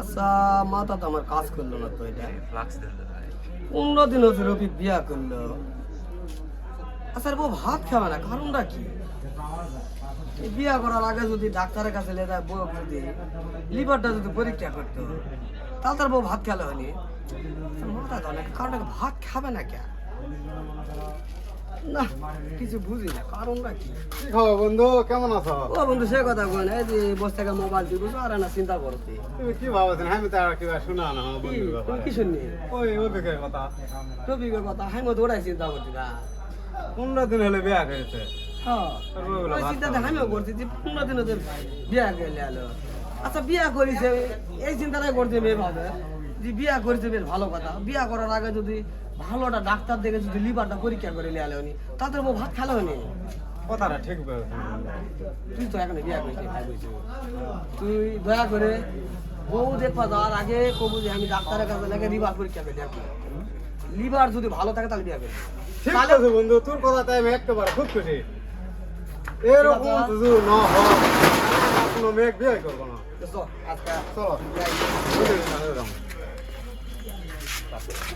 আচ্ছা মাথা তো আমার কাজ করল না তো এটা। পনেরো দিন হচ্ছে রফিক বিয়া করল। আচ্ছা বউ ভাত খাবে না কারণটা কি? বিয়া করার আগে যদি ডাক্তারের কাছে লেদা বউ যদি লিভারটা যদি পরীক্ষা করতো তাহলে তার বউ ভাত খেলে হয়নি। মাথা তো অনেক কারণ ভাত খাবে না কে? না কিছু বুঝি না কারণটা কি? খবর বন্ধু কেমন আছো? ও বন্ধু সে কথা কয় না এই যে বসে থেকে মোবাইল টিপু আর না চিন্তা করতে তুমি কি ভাবছেন আমি তো আর শোনা না কি বন্ধুর তুমি কি শুননি? ওই ওদিকে কথা। টপিকের কথা মতো ওটাই চিন্তা করছি না। পনেরো দিন হলে বিয়া করেছে হ্যাঁ খাবে। আমিও করছি যে পনেরো দিন ওদের বিয়া গেলে আলো আচ্ছা বিয়া করিছে এই চিন্তাটাই করছে মেয়ে ভাবে যে বিয়া করেছে বেশ ভালো কথা। বিয়া করার আগে যদি ভালোটা ডাক্তার দেখে যদি লিভারটা পরীক্ষা করে নিয়ে আলো নি তাদের বউ ভাত খেলো নি কথাটা ঠিক তুই তো এখন বিয়া ভাই তুই দয়া করে বউ দেখবা যাওয়ার আগে কবু যে আমি ডাক্তারের কাছে লাগে লিভার পরীক্ষা করে দেখি লিভার যদি ভালো থাকে তাহলে বিয়া করি। ঠিক আছে বন্ধু তোর কথাটাই আমি একেবারে খুব খুশি। এরকম। যদি না হয় কোনো মেয়ে বিয়ে করব না। তো আজকে চলো। profit.